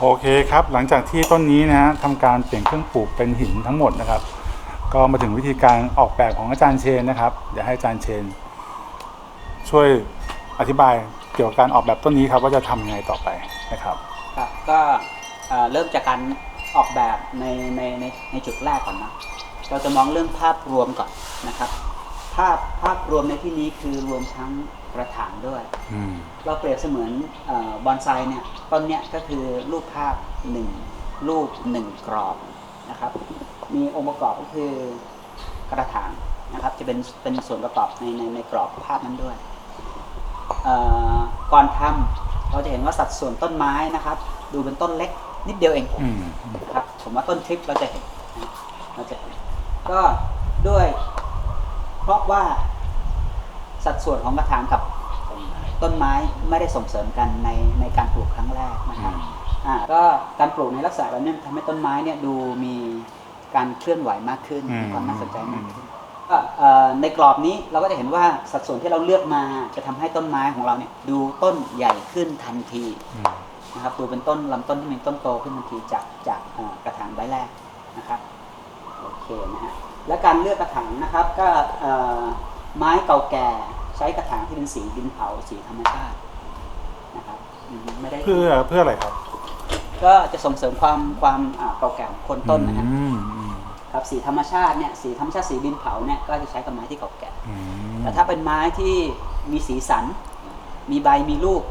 โอเคครับ หลังจากที่ต้นนี้นะฮะทำการเปลี่ยนเครื่องปลูกเป็นหินทั้งหมดนะครับ ก็มาถึงวิธีการออกแบบของอาจารย์เชนนะครับเดี๋ยวให้อาจารย์เชน ช่วยอธิบายเกี่ยวกับการออกแบบต้นนี้ครับว่าจะทำยังไงต่อไปนะครับ ครับก็เอ่อเริ่มจากการออกแบบในในในในจุดแรกก่อนนะ เราจะมองเรื่องภาพรวมก่อนนะครับ ภาพภาพรวมในที่นี้คือรวมทั้ง กระถางด้วยอืมเราเปรียบเสมือนเออบอนไซเนี่ยต้นเนี้ยก็คือรูปภาพหนึ่งรูปหนึ่งกรอบนะครับ มีองค์ประกอบก็คือกระถางนะครับ จะเป็นเป็นส่วนประกอบในในในกรอบภาพนั้นด้วยเอ่อก่อนทำเราจะเห็นว่าสัดส่วนต้นไม้นะครับ ดูเป็นต้นเล็กนิดเดียวเองอืมนะครับ ผมว่าต้นทริปเราจะเห็นนะเราจะเห็นก็ด้วยเพราะว่า สัดส่วนของกระถางกับต้นไม้ไม่ได้ส่งเสริมกันในในการปลูกครั้งแรกนะครับอ่าก็การปลูกในลักษณะแบบนี้ทำให้ต้นไม้เนี่ยดูมีการเคลื่อนไหวมากขึ้นมีความน่าสนใจมากขึ้นก็เอ่อในกรอบนี้เราก็จะเห็นว่าสัดส่วนที่เราเลือกมาจะทำให้ต้นไม้ของเราเนี่ยดูต้นใหญ่ขึ้นทันทีอืมนะครับดูเป็นต้นลำต้นที่มีต้นโตขึ้นทันทีจากจากเอ่อกระถางใบแรกนะครับโอเคนะฮะและการเลือกกระถางนะครับก็เอ่อ ไม้เก่าแก่ใช้กระถางที่เป็นสีดินเผาสีธรรมชาตินะครับอืมไม่ได้เพื่อเพื่ออะไรครับ ก็จะส่งเสริมความความอ่าเก่าแก่ของโคนต้นนะฮะอืมอืมครับสีธรรมชาติเนี่ยสีธรรมชาติสีดินเผาเนี่ยก็จะใช้กับไม้ที่เก่าแก่อืมแต่ถ้าเป็นไม้ที่มีสีสัน มีใบมีลูก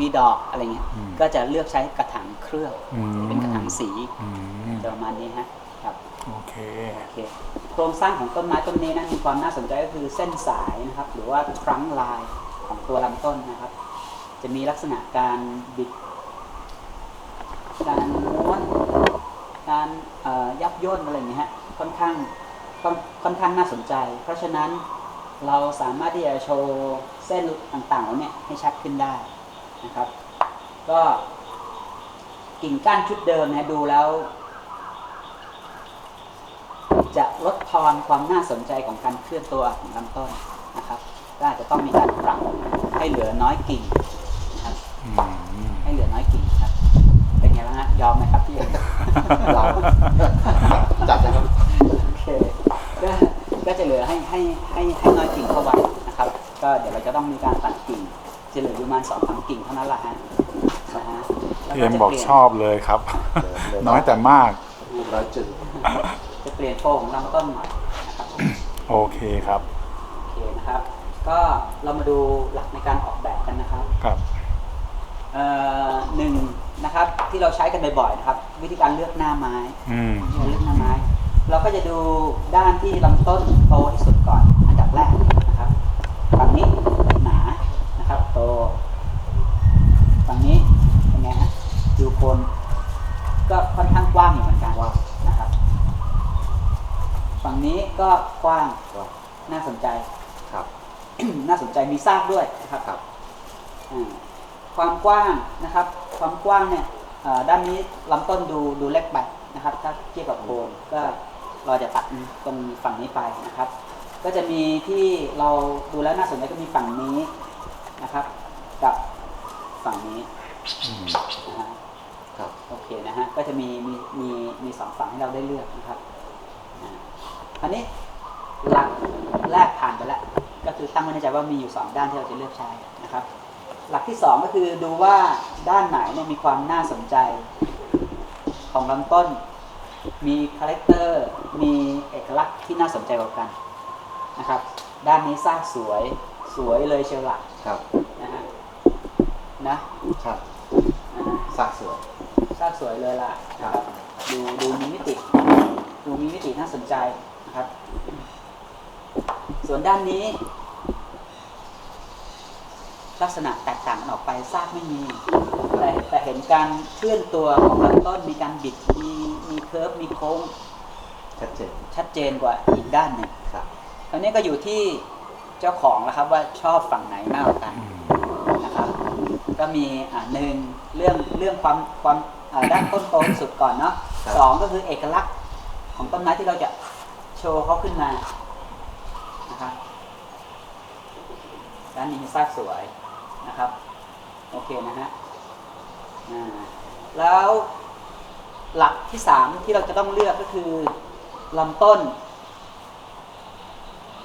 มีดอกอะไรเงี้ยก็จะเลือกใช้กระถางเครื่องอืมเป็นกระถางสีอืมประมาณนี้ฮะครับโอเคโอเคโครงสร้างของต้นไม้ต้นนี้นะมีความน่าสนใจก็คือเส้นสายนะครับ หรือว่าทรังลายของตัวลำต้นนะครับ จะมีลักษณะการบิด การม้วน การยับย่นอะไรอย่างเงี้ยฮะค่อนข้างค่อนค่อนข้างน่าสนใจ เพราะฉะนั้นเราสามารถที่จะโชว์เส้นต่างๆเหล่านี้ให้ชัดขึ้นได้นะครับ ก็กิ่งก้านชุดเดิมนะดูแล้ว ลดทอนความน่าสนใจของการเคลื่อนตัวของลำต้นนะครับก็อาจจะต้องมีการปรับให้เหลือน้อยกิ่งนะครับอืมให้เหลือน้อยกิ่งครับ เป็นไงบ้างฮะยอมไหมครับพี่เอกเราจัดนะครับโอเคก็ก็จะเหลือให้ให้ให้ให้น้อยกิ่งเข้าไว้นะครับ ก็เดี๋ยวเราจะต้องมีการตัดกิ่งจะเหลืออยู่ประมาณสองสามกิ่งเท่านั้นแหละฮะนะฮะแล้วพี่เอ็มจะบอกปลี่ยนชอบเลยครับเลยน้อยแต่มากร้อยจุดจะ เปลี่ยนโฟของลำต้นหน่อยนะครับโอเคครับโอเคนะครับ ก็เรามาดูหลักในการออกแบบกันนะครับครับ เอ่อหนึ่งนะครับที่เราใช้กันบ่อยๆนะครับ วิธีการเลือกหน้าไม้อืมที่เราเลือกหน้าไม้ เราก็จะดูด้านที่ลำต้นโตที่สุดก่อนอันดับแรกนะครับฝั่งนี้หนานะครับโตฝั่งนี้เป็นไงฮะดูโคนก็ค่อนข้างกว้างอยู่เหมือนกันนะครับ ฝั่งนี้ก็ก ว้างก็น่าสนใจ ครับ น่าสนใจมีซากด้วยนะครับครับอ่าความกว้างนะครับ ความกว้างเนี่ยเอ่อด้านนี้ลำต้นดูดูเล็กไปนะครับ ถ้าเทียบกับโคนก็เราจะตัดตรงฝั่งนี้ไปนะครับ ก็จะมีที่เราดูแล้วน่าสนใจก็มีฝั่งนี้นะครับ กับฝั่งนี้อืมนะฮะครับโอเคนะฮะก็จะมีมีมีมีสองฝั่งให้เราได้เลือกนะครับอ่าคราวนี้หลักแรก ผ่านไปแล้ว ก็คือตั้งไว้ในใจว่ามีอยู่สองด้านที่เราจะเลือกใช้นะครับ หลักที่สองก็คือดูว่าด้านไหนเนี่ยมีความน่าสนใจของลำต้น มีคาแรคเตอร์ มีเอกลักษณ์ที่น่าสนใจกว่ากันนะครับ ด้านนี้สร้างสวยสวยเลยเชียวละครับนะฮะนะครับอ่าซากสวยสร้างสวยเลยล่ะนะครับดูดูมีมิติ ดูมีมิติน่าสนใจนะครับ ส่วนด้านนี้ ลักษณะแตกต่างกันออกไปซากไม่มี แต่แต่เห็นการเคลื่อนตัวของลำต้นมีการบิดมีมีเคิร์ฟมีโค้ง ชัดเจนชัดเจนกว่าอีกด้านหนึ่งครับคราวนี้ก็อยู่ที่เจ้าของแล้วครับว่าชอบฝั่งไหนมากกว่ากันอืมนะครับ ก็มีอ่าหนึ่งเรื่องเรื่องความความอ่าด้านต้นโตที่สุดก่อนเนาะสองก็คือเอกลักษณ์ของต้นไม้ที่เราจะโชว์เขาขึ้นมา นะครับด้านนี้มีซากสวยนะครับ โอเคนะฮะแล้วหลักที่สามที่เราจะต้องเลือกก็คือลำต้น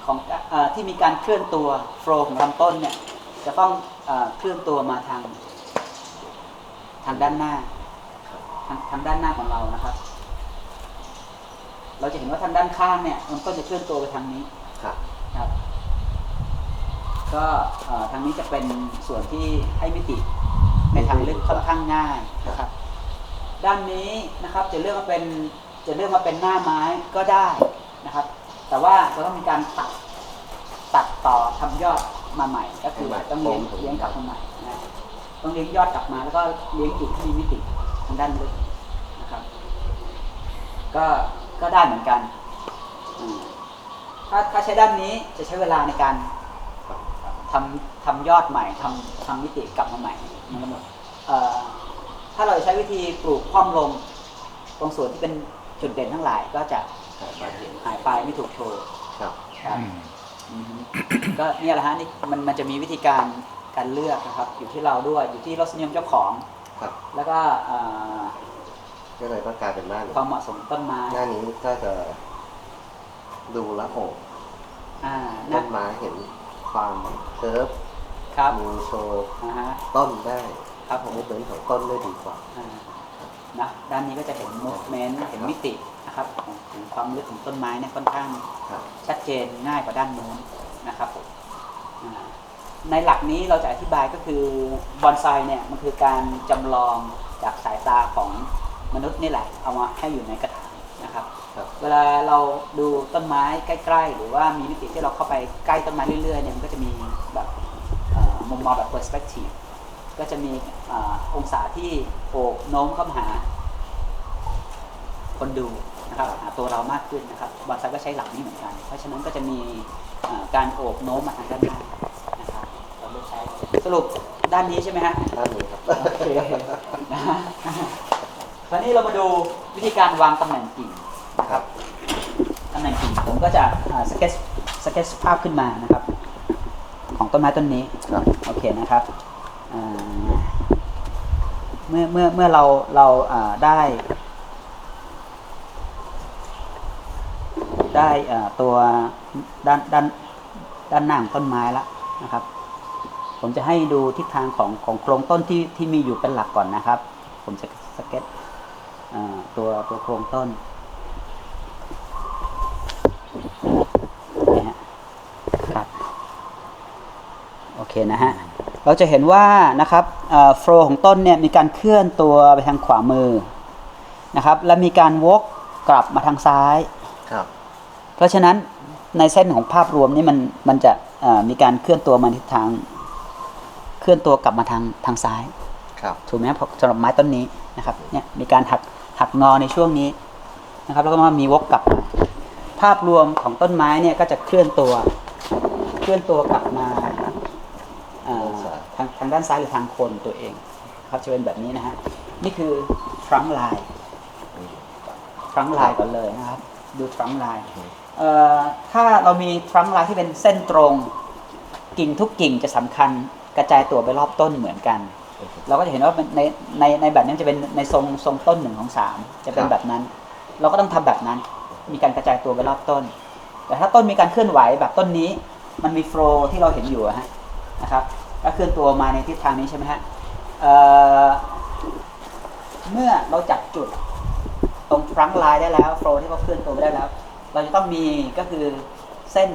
ของอที่มีการเคลื่อนตัวโฟล์ของลำต้นเนี่ยจะต้องเอเคลื่อนตัวมาทางทางด้านหน้าทางทางด้านหน้าของเรานะครับ เราจะเห็นว่าทางด้านข้างเนี่ยลำต้นจะเคลื่อนตัวไปทางนี้ ก็เอ่อทางนี้จะเป็นส่วนที่ให้มิติในทางลึกค่อนข้างง่ายนะครับ ด้านนี้นะครับจะเลือกมาเป็นจะเลือกมาเป็นหน้าไม้ก็ได้นะครับ แต่ว่าจะต้องมีการตัดตัดต่อทำยอดมาใหม่ ก็คือต้องเลี้ยงเลี้ยงกลับมาใหม่นะต้องเลี้ยงยอดกลับมาแล้วก็เลี้ยงจุดที่มีมิติทางด้านลึกนะครับ ก็ก็ได้เหมือนกันอืมถ้าถ้าใช้ด้านนี้จะใช้เวลาในการ ทำทำยอดใหม่ทำทำมิติกลับมาใหม่มันก็หมดเอ่อถ้าเราใช้วิธีปลูกคว่ำลงตรงส่วนที่เป็นจุดเด่นทั้งหลายก็จะครับไปเห็นหายไปไม่ถูกโชว์ครับครับอืมอืมก็เนี่ยแหละฮะนี่มันมันจะมีวิธีการการเลือกนะครับ อยู่ที่เราด้วยอยู่ที่รสนิยมเจ้าของครับ แล้วก็เอ่อก็เลยต้องกลายเป็นหน้าหนึ่งความเหมาะสมต้นไม้หน้านี้ก็จะดูแลวโอ้อ่าต้นะนไม้เห็น ความเคิร์ฟครับมีโชว์อ่าฮะ ต้นได้ครับผมมูฟเมนต์ของต้นได้ดีกว่า อ่านะด้านนี้ก็จะเห็น movement เห็นมิตินะครับของของความลึกของต้นไม้เนี่ยค่อนข้างครับ ชัดเจนง่ายกว่าด้านนู้นนะครับผมอ่าในหลักนี้เราจะอธิบายก็คือบอนไซเนี่ยมันคือการจำลองจากสายตาของมนุษย์นี่แหละ เอามาให้อยู่ในกระถางนะครับครับ เวลาเราดูต้นไม้ใกล้ ๆ หรือว่ามีมิติที่เราเข้าไปใกล้ต้นไม้เรื่อยๆเนี่ยมันก็จะมีแบบเอ่อมุมมองแบบ perspective ก็จะมีอาองศาที่โอบโน้มเข้ามาหาคนดูนะครับหาตัวเรามากขึ้นนะครับบอนไซก็ใช้หลักนี้เหมือนกัน เพราะฉะนั้นก็จะมีอ่าการโอบโน้มมาทางด้านหน้านะครับเราเลือกใช้สรุปด้านนี้ใช่ไหมฮะด้านนี้ครับโอเคนะฮะคราวนี้เรามาดูวิธีการวางตำแหน่งกิ่งนะครับตำ แหน่งกิ่งผมก็จะสเก็ตสเก็ตภาพขึ้นมานะครับ ของต้นไม้ต้นนี้โอเคนะครับเมื่อเมื่อเมื่อเราเราได้ได้ตัวด้านด้านด้านหน้าของต้นไม้แล้วนะครับ ผมจะให้ดูทิศทางของของโครงต้นที่ที่มีอยู่เป็นหลักก่อนนะครับ ผมจะสเก็ตตัวตัวโครงต้นนี่ฮะครับโอ เคนะฮะเราจะเห็นว่านะครับโฟล์ของต้นเนี่ยมีการเคลื่อนตัวไปทางขวามือนะครับและมีการวกกลับมาทางซ้ายครับเพราะฉะนั้นในเส้นของภาพรวมนี่มันมันจะเอ่อมีการเคลื่อนตัวมาทิศทางเคลื่อนตัวกลับมาทางทางซ้ายครับถูกไหมครับสำหรับไม้ต้นนี้นะครับเนี่ยมีการหักหักงอในช่วงนี้นะครับแล้วก็มามีวกกลับมาภาพรวมของต้นไม้เนี่ยก็จะเคลื่อนตัวเคลื่อนตัวกลับมาเอ่อ ทางทางด้านซ้ายหรือทางโคนตัวเองครับจะเป็นแบบนี้นะฮะนี่คือทรังลายทรังลายก่อนเลยนะครับ ดูทรังลายเอ่อถ้าเรามีทรังลายที่เป็นเส้นตรง กิ่งทุกกิ่งจะสำคัญกระจายตัวไปรอบต้นเหมือนกัน เราก็จะเห็นว่าในในในแบบนี้จะเป็นในทรงทรงต้นหนึ่งของสามจะเป็นครับแบบนั้น เราก็ต้องทำแบบนั้น มีการกระจายตัวไปรอบต้น แต่ถ้าต้นมีการเคลื่อนไหวแบบต้นนี้ มันมีโฟล์ที่เราเห็นอยู่อะฮะนะครับ ก็เคลื่อนตัวมาในทิศทางนี้ใช่ไหมฮะเอ่อเมื่อเราจับจุดตรงฟรังก์ไลน์ได้แล้วโฟล์ที่เขาเคลื่อนตัวไปได้แล้ว เราจะต้องมีก็คือเส้น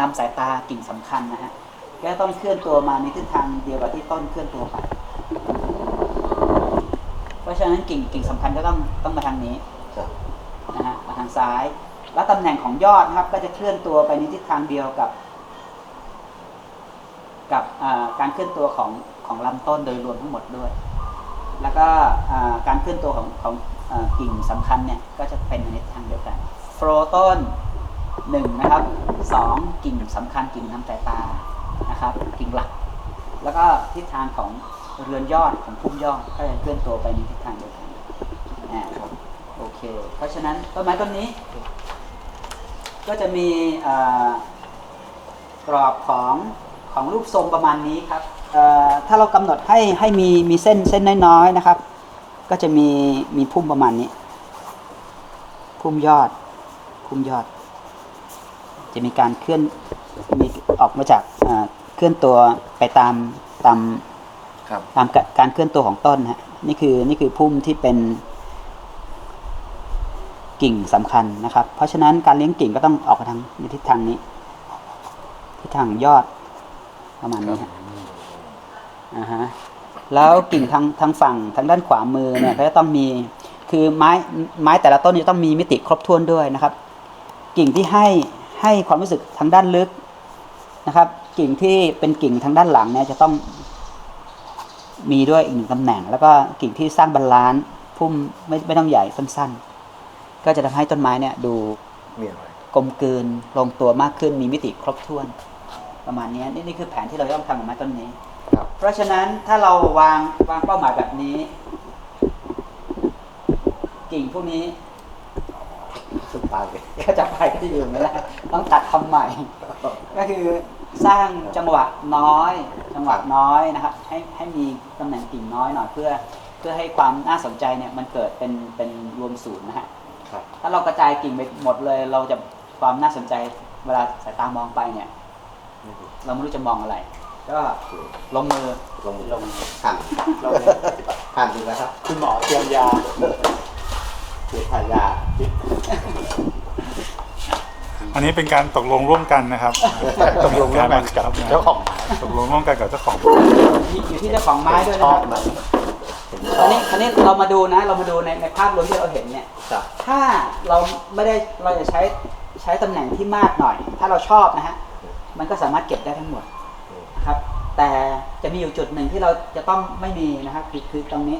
นำสายตากิ่งสำคัญนะฮะก็ต้องเคลื่อนตัวมาในทิศทางเดียวกับที่ต้นเคลื่อนตัวไป เพราะฉะนั้นกิ่งกิ่งสำคัญก็ต้องต้องมาทางนี้ครับนะฮะมาทางซ้าย แล้วตำแหน่งของยอดนะครับ ก็จะเคลื่อนตัวไปในทิศทางเดียวกับ กับอ่าการเคลื่อนตัวของของลำต้นโดยรวมทั้งหมดด้วย แล้วก็การเคลื่อนตัวของของกิ่งสำคัญเนี่ยก็จะเป็นในทิศทางเดียวกันโฟลต้นหนึ่งนะครับสองกิ่งสำคัญกิ่งทำสายตานะครับกิ่งหลัก แล้วก็ทิศทางของเรือนยอดของพุ่มยอดก็จะเคลื่อนตัวไปในทิศทางเดียวกันอ่าโอเค เพราะฉะนั้นต้นไม้ต้นนี้ ก็จะมีกรอบของ ของรูปทรงประมาณนี้ครับเอ่อถ้าเรากำหนดให้ให้มีมีเส้นเส้นน้อยๆนะครับ ก็จะมีมีพุ่มประมาณนี้ พุ่มยอด พุ่มยอด จะมีการเคลื่อนมีออกมาจากอ่าเคลื่อนตัวไปตามตามครับตามกะการเคลื่อนตัวของต้นฮะนี่คือนี่คือพุ่มที่เป็นกิ่งสำคัญนะครับ เพราะฉะนั้นการเลี้ยงกิ่งก็ต้องออกไปทางในทิศทางนี้ทิศทางยอด ประมาณนี้ฮะอ่าฮะแล้วกิ่งทางทางฝั่งทางด้านขวามือเนี่ยก็จะต้องมีคือไม้ไม้แต่ละต้นจะต้องมีมิติครบถ้วนด้วยนะครับ กิ่งที่ให้ให้ความรู้สึกทางด้านลึกนะครับ กิ่งที่เป็นกิ่งทางด้านหลังเนี่ยจะต้องมีด้วยอีกหนึ่งตำแหน่ง แล้วก็กิ่งที่สร้างบาลานซ์พุ่มไม่ไม่ต้องใหญ่สั้นๆ ก็จะทำให้ต้นไม้เนี่ยดูมีอะไรกลมกลืนลงตัวมากขึ้นมีมิติครบถ้วน ประมาณนี้นี่นี่คือแผนที่เราต้องทำกับไม้ต้นนี้ครับเพราะฉะนั้นถ้าเราวางวางเป้าหมายแบบนี้ กิ่งพวกนี้สุดท้ายเลยก็จะไปก็จะอยู่ไม่ได้ต้องตัดทำใหม่ ก็คือสร้างจังหวะน้อย จังหวะน้อยนะครับ ให้ให้มีตำแหน่งกิ่งน้อยหน่อยเพื่อ เพื่อให้ความน่าสนใจเนี่ยมันเกิดเป็นเป็นรวมศูนย์นะฮะครับถ้าเรากระจายกิ่งไปหมดเลย เราจะความน่าสนใจเวลาสายตามองไปเนี่ย เราไม่รู้จะมองอะไร ก็ลงมือลงมือลงมือหั่นลงเลยหั่นดูนะครับ คุณหมอเตรียมยาคือทายาอันนี้เป็นการตกลงร่วมกันนะครับตกลงร่วมกันกับเจ้าของตกลงร่วมกันกับเจ้าของอยู่อยู่ที่เจ้าของไม้ด้วยชนะอคบรับมันคราวนี้คราวนี้เรามาดูนะ เรามาดูในในภาพรวมที่เราเห็นเนี่ยครับถ้าเราไม่ได้เราจะใช้ใช้ตำแหน่งที่มากหน่อย ถ้าเราชอบนะฮะ มันก็สามารถเก็บได้ทั้งหมดนะครับ แต่จะมีอยู่จุดหนึ่งที่เราจะต้องไม่มีนะครับคือคือตรงนี้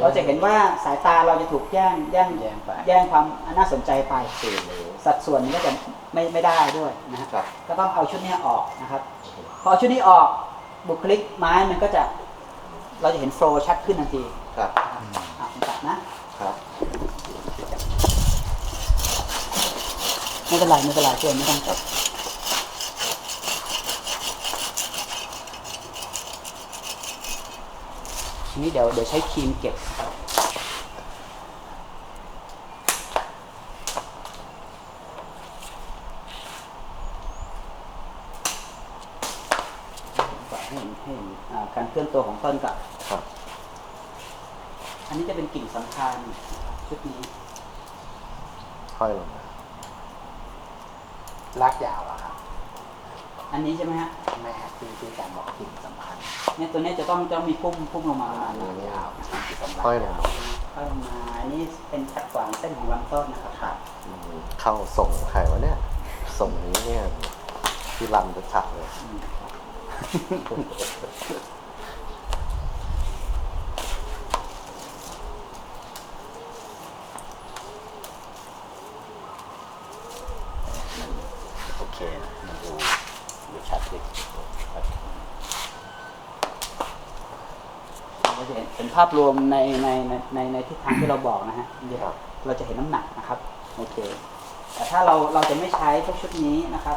เราจะเห็นว่าสายตาเราจะถูกแย่งแย่งแย่งไป แย่งความน่าสนใจไป สี่นิ้ว สัดส่วนนี้ก็จะไม่ไม่ได้ด้วยนะฮะครับ ก็ต้องเอาชุดเนี้ยออกนะครับ พอเอาชุดนี้ออกบุคลิกไม้มันก็จะเราจะเห็นโฟล์ชัดขึ้นทันทีครับ อะผมตัดนะครับ ไม่เป็นไรไม่เป็นไรเพื่อนไม่ต้องตัด ทีนี้เดี๋ยวเดี๋ยวใช้ครีมเก็บครับให้เห็นให้เห็นอ่าการเคลื่อนตัวของต้นกับครับ อันนี้จะเป็นกิ่งสำคัญชุดนี้ค่อยลงมาลากยาวอะครับ อันนี้ใช่ไหมฮะแม่ที่ที่อาจารย์บอกกิ่งสำคัญ เนี่ยตัวเนี้ยจะต้องจะต้องมีพุ่มพุ่มลงมาประมาณนี้ยาวกิ่งสำคัญค่อยลงมาเข้ามาอันนี้เป็นขัดขวางเส้นของลำต้นนะครับอืมเข้าส่งใครวะเนี่ย ส่งนี้เนี่ยที่ลำจะชัดเลย โอเคมันดูดูชัดดี เราจะเห็นเห็น ภาพรวมในในในในในทิศทางที่เราบอกนะฮะเดี๋ยวครับเราจะเห็นน้ำหนักนะครับโอเค แต่ถ้าเราเราจะไม่ใช้พวกชุดนี้นะครับ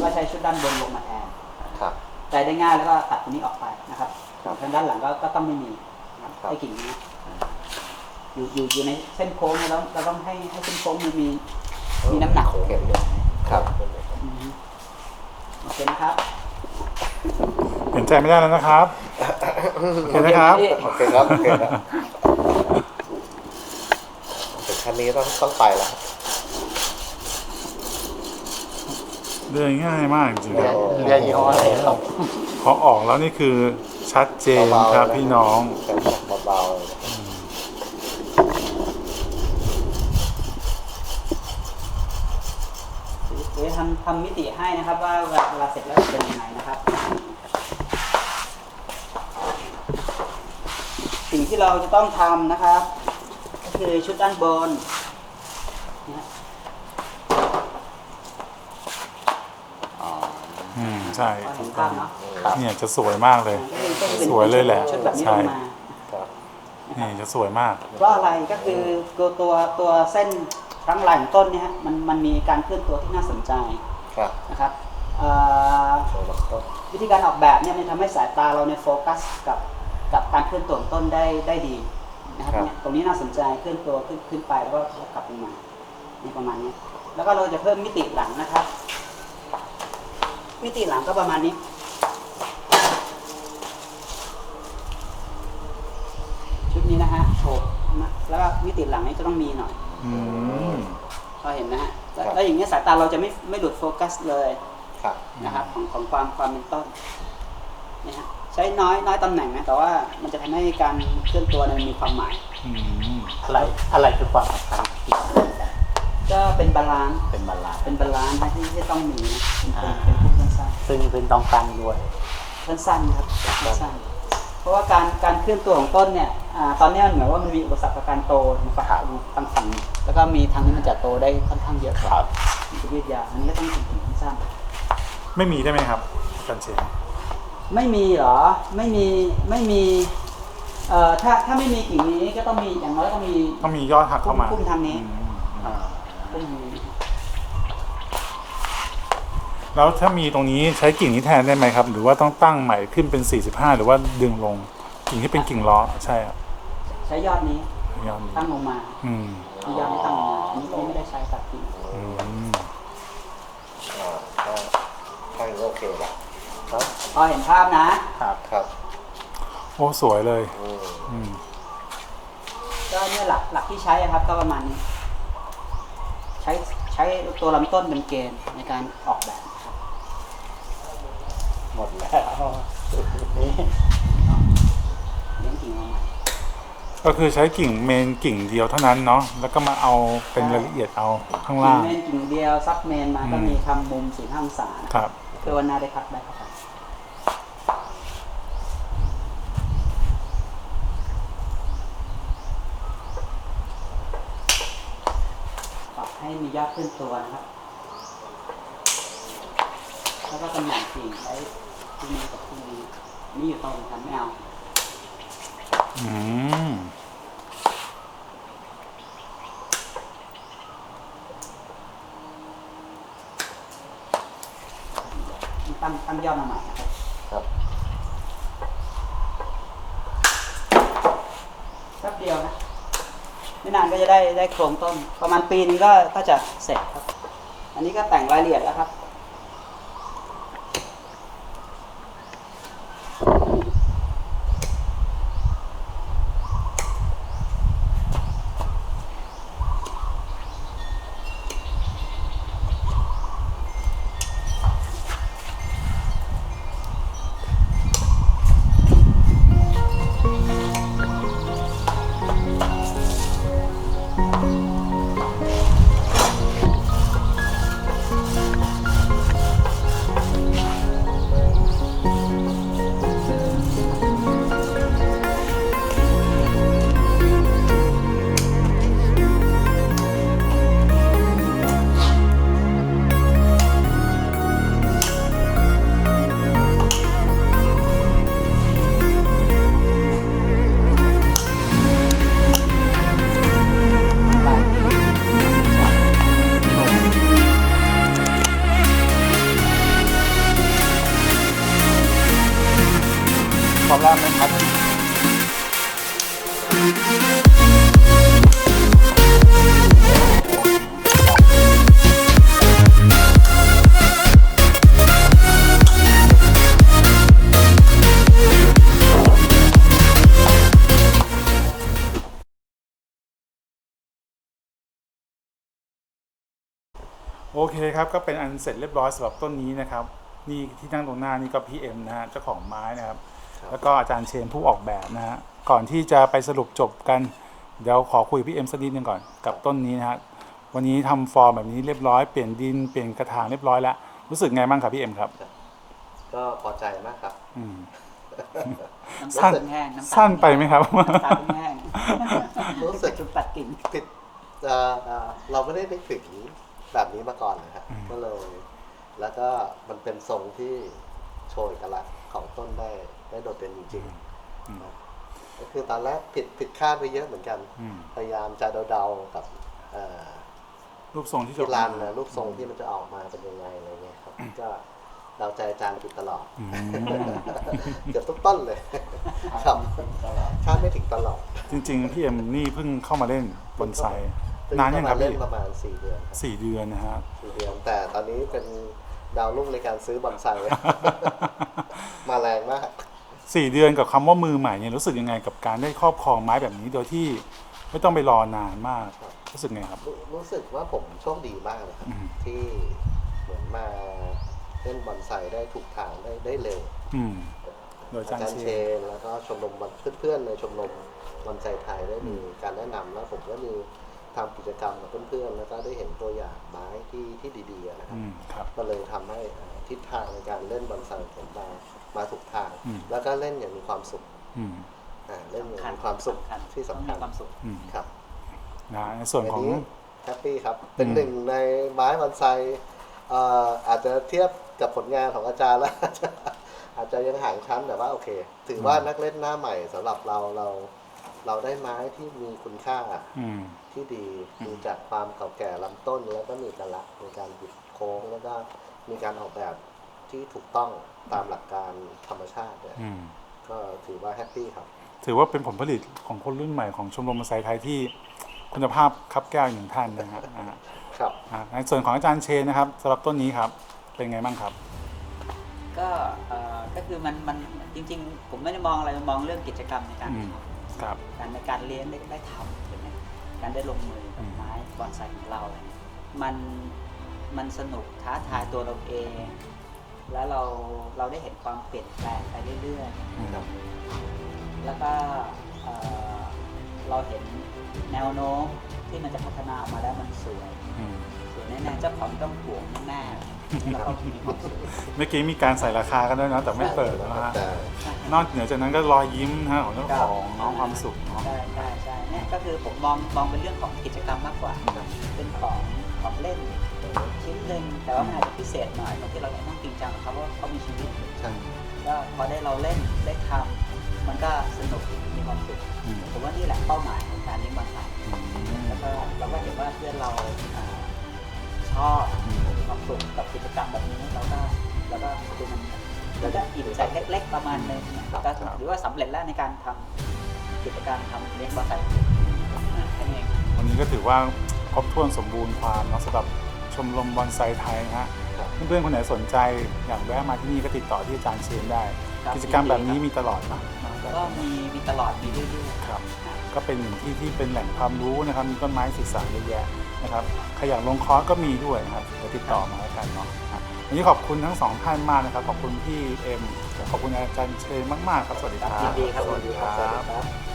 เราใช้ชุดด้านบนลงมาแทนครับใจได้ง่ายแล้วก็ตัดตัวนี้ออกไปนะครับครับทางด้านหลังก็ก็ต้องไม่มีนะครับครับไอ้กิ่งนี้อยู่อยู่อยู่ในเส้นโค้งเนี่ยเราเราต้องให้ให้เส้นโค้งมันมีมีน้ำหนักเก็บเลยครับอืมโอเคนะครับ เห็นใจไม่ได้แล้วนะครับ โอเคนะครับ โอเคครับ โอเคครับถึงขั้นนี้ต้องต้องไปแล้วเรื่องง่ายมากจริงๆเรีคยรับเรียยี่ห้ออะไรครับพอออกแล้วนี่คือชัดเจนครับพี่น้อง เบาเดี๋ยวทำทำมิติให้นะครับว่าเวลาเวลาเสร็จแล้วจะเป็นยังไงนะครับ สิ่ง ที่เราจะต้องทำนะครับ ก็คือชุดด้านบนนะฮะอ๋ออืมใช่พอเห็นภาพเนาะเนี่ยจะสวยมากเลย ก็คือก็คือป็นสวยเลยแหละชุดแบบนี้ใช่ลงมาๆครับนี่จะสวยมาก เพราะอะไรก็คือตัวตัวตัวเส้นครั้งลายของต้นเนี่ยฮะมันมันมีการเคลื่อนตัวที่น่าสนใจครับนะครับเอ่อโชว์ลำต้นวิธีการออกแบบเนี่ยมันทำให้สายตาเราเนี่ยโฟกัสกับ กับการเคลื่อนตัวของต้นได้ได้ดีนะครับครับนี้น่าสนใจเคลื่อนตัวขึ้นขึ้นไปแล้วก็กลับลงมานี่ประมาณนี้ แล้วก็เราจะเพิ่มมิติหลังนะครับ มิติหลังก็ประมาณนี้ ชุดนี้นะฮะโฉบนะแล้วก็มิติหลังนี่จะต้องมีหน่อย อืม พอเห็นนะฮะแล้วครับ แล้วอย่างเงี้ยสายตาเราจะไม่ไม่หลุดโฟกัสเลยครับ นะครับของของความความเป็นต้นนี่ฮะใช้น้อยน้อยตำแหน่งนะแต่ว่ามันจะทำให้การเคลื่อนตัวเนี่ยมันมีความหมาย อืมอะไรอะไรคือความสำคัญที่สุดนะก็เป็นบาลานซ์เป็นบาลานซ์เป็นบาลานซ์นะที่ที่ต้องมีนะเป็นเป็นอ่าเป็นพูดสั้นซึ่งซึ่งต้องตั้งด้วยๆสั้นๆครับสั้นๆเพราะว่าการการเคลื่อนตัวของต้นเนี่ยอ่าตอนเนี้ยเหมือนว่ามันมีอุปสรรคกับการโตทางฝั่งทางฝั่งแล้วก็มีทางที่มันจะโตได้ค่อนข้างเยอะกว่าครับมันจะยืดยาวอันนี้ก็ต้องถึงสั้นๆไม่มีได้ไหมครับอาจารย์เชน ไม่มีเหรอ ไม่มีไม่มีเอ่อถ้าถ้าไม่มีกิ่งนี้ก็ต้องมีอย่างน้อยต้องมีต้องมียอดหักเข้ามาพุ่มทางนี้อืมอ่าพุ่มทางนี้แล้วถ้ามีตรงนี้ใช้กิ่งนี้แทนได้ไหมครับ หรือว่าต้องตั้งใหม่ขึ้นเป็น 45 หรือว่าดึงลง กิ่งที่เป็นกิ่งล้อใช่ครับใช้ยอดนี้ยอดนี้ตั้งลงมา อืมมียอดนี้ตั้งลงมาอันนี้ก็ไม่ได้ใช้ตัดกิ่งอืมอ่าก็ค่อยโอเคละ ครับพอเห็นภาพนะ ครับครับโอ้สวยเลยอืมอืมก็เนี่ยหลักหลักที่ใช้อะครับ ก็ประมาณนี้ ใช้ใช้ตัวลำต้นเป็นเกณฑ์ในการออกแบบครับหมดแล้วนี่เลี้ยงกิ่งลงมาก็คือใช้กิ่งเมนกิ่งเดียวเท่านั้นเนาะแล้วก็มาเอาเป็นรายละเอียดเอาข้างกิ่งล่างเมนกิ่งเดียวซับเมนมาก็อืมมีทำมุมสี่ห้าองศานะครับเพื่อวันหน้าได้พักได้เข้าไป ป รับให้มียอดขึ้นตัวนะครับ แล้วก็ตำแหน่งกิ่งไว้ที่นี้กับที่นี้นี่อยู่ตรงกันไม่เอาอืมตั้งตั้งยอดมาใหม่นะครับ ครับ แป๊บเดียวนะ ไม่นานก็จะได้ได้โครงต้น ประมาณปีนึงก็ก็จะเสร็จครับ อันนี้ก็แต่งรายละเอียดแล้วครับ โอเคครับก็เป็นอันเสร็จเรียบร้อยสำหรับต้นนี้นะครับ นี่ที่นั่งตรงหน้านี่ก็พี่เอ็มนะฮะเจ้าของไม้นะครับ แล้วก็อาจารย์เชนผู้ออกแบบนะฮะก่อนที่จะไปสรุปจบกันเดี๋ยวขอคุยกับพี่เอ็มสักนิดนึงก่อนกับต้นนี้นะฮะวันนี้ทำฟอร์มแบบนี้เรียบร้อยเปลี่ยนดินเปลี่ยนกระถางเรียบร้อยแล้วรู้สึกไงบ้างครับพี่เอ็มครับ ก็พอใจมากครับอืมน้ำสั้ตานแห้งน้ำตาลสั้นไปไหมครับน้ำตาลแห้งรู้สึกจุดตัดกิ่งติดเอ่อเอ่อเราไม่ได้นึกถึง แบบนี้มาก่อนนะครับอืมก็เลย แล้วก็มันเป็นทรงที่โชว์เอกลักษณ์ของต้นได้ได้โดดเด่นจริงอืมๆก็คือตอนแรกผิดผิดคาดไปเยอะเหมือนกันอืมพยายามจะเดาๆกับเอ่อรูปทรงที่ที่จะรันนะรูปทรงที่มันจะออกมาเป็นยังไงอะไรเงี้ยครับก็เดาใจอาจารย์ผิดตลอดอืมเกือบทุกต้นเลยครับคาดไม่ถึงตลอด จริง ๆ พี่เอ็มนี่เพิ่งเข้ามาเล่นบอนไซ ซึ่นานยังครับเข้มเล่พี่นประมาณสี่เดือนครับสี่เดือนนะฮะ สี่เดือน แต่ตอนนี้เป็นดาวรุ่งในการซื้อบอนไซมาแรงมาก สี่เดือนกับคำว่ามือใหม่เนี่ยรู้สึกยังไงกับการได้ครอบครองไม้แบบนี้โดยที่ไม่ต้องไปรอนานมาก รู้สึกไงครับ รู้รู้สึกว่าผมโชคดีมากเลยครับอืม ที่เหมือนมาเล่นบอนไซได้ถูกทางได้ได้เร็วอืม โดยอาจารจารย์ย์เชเชนนแล้วก็ชมรมบอลเพื่อนๆในชมรมบอลไซไทยได้มีการแนะนำแล้วผมก็มี ทำกิจกรรมกับเพื่อนๆแล้วก็ได้เห็นตัวอย่างไม้ที่ที่ดีๆนะครับอืมครับก็เลยทำให้อ่าทิศทางในการเล่นบอลไซของผมมามาถูกทางอืมแล้วก็เล่นอย่างมีความสุขอืมอ่าเล่นอย่างสำคัญมีความสุขสำคัญที่ต้องสำมีคัญความสุขอืมครับนะในส่วนของนี้แฮปปี้ครับ เป็นอืมหนึ่งในไม้บอนไซเอ่ออาจจะเทียบกับผลงานของอาจารย์แล้วอาจจะอาจจะยังห่างชั้นแต่ว่าโอเค ถือว่านักเล่นหน้าใหม่สำหรับเราเรา เราได้ไม้ที่มีคุณค่าอืมที่ดีอืมดูจากความเก่าแก่ลำต้นแล้วก็มีเอกลักษณ์ในการบิดโค้งแล้วก็มีการออกแบบที่ถูกต้องตามหลักการธรรมชาติเนี่ยอืมก็ถือว่าแฮปปี้ครับ ถือว่าเป็นผลผลิตของคนรุ่นใหม่ของชมรมบอนไซไทยที่คุณภาพคับแก้วอีกหนึ่งท่านนะฮะอ่าครับอ่าในส่วนของอาจารย์เชนนะครับสำหรับต้นนี้ครับเป็นไงบ้างครับ ก็เอ่อก็คือมันมันจริง ๆ ผมไม่ได้มองอะไรมองเรื่องกิจกรรมในการอืมท ครับำการในการเลี้ยงได้ได้ทำใช่ไหมการได้ลงมือกับอืมไม้บอนไซของเราเนี่ยมันมันสนุกท้าทายตัวเราเอง แล้วเราเราได้เห็นความเปลี่ยนแปลงไปเรื่อยๆอืมแล้วก็เอ่อเราเห็นแนวโน้มที่มันจะพัฒนาออกมาแล้วมันสวยอืมสวยแน่ๆเจ้าของต้องห่วงแน่ๆ แล้วก็มีความสุขเมื่อกี้มีการใส่ราคากันด้วยนะแต่ไม่เปิดนะฮะแต่นอกเหนือจากนั้นก็รอยยิ้มนะฮะของเจ้าของน้องความสุขเนาะ ใช่ใช่ใช่เนี่ยก็คือผมมองมองเป็นเรื่องของกิจกรรมมากกว่า เป็นของของเล่นชิ้นหนึ่งแต่ว่ามันอาจจะพิเศษหน่อยตรงที่เราต้องจริงจังกับเขาเพราะว่าเขามีชีวิตใช่ก็พอได้เราเล่นได้ทำมันก็สนุกมีความสุขอืมผมว่านี่แหละเป้าหมายของการเลี้ยงบอลไซอืมแล้วก็เราก็เห็นว่าเพื่อนเรา อ่าชอบมีความสุขกับกิจกรรมแบบนี้เราก็เราก็คือมันแล้วก็อิ่มใจเล็ก ๆ ประมาณนึงก็ถือว่าสำเร็จแล้วในการทำกิจกรรมทำเลี้ยงบอลไซอ่าแค่นี้เอง วันนี้ก็ถือว่าครบถ้วนสมบูรณ์ความเนาะสำหรับชมรมบอนไซไทยนะฮะครับ เพื่อนๆคนไหนสนใจอยากแวะมาที่นี่ก็ติดต่อที่อาจารย์เชนได้ครับกิจกรรมแบบนี้มีตลอดนะก็มีมีตลอดมีเรื่อยครับ ก็เป็นหนึ่งที่ที่เป็นแหล่งความรู้นะครับมีต้นไม้ศึกษาเยอะแยะ นะครับใครอยากลงคอร์สก็มีด้วยนะครับเดี๋ยวติดต่อมาแล้วกันเนาะอะวันนี้ขอบคุณทั้งสองท่านมากนะครับ ขอบคุณพี่เอ็มขอบคุณอาจารย์เชนมากๆครับสวัสดีคๆรับยินดีครับสวัสดีคสวัสรัดีบครับ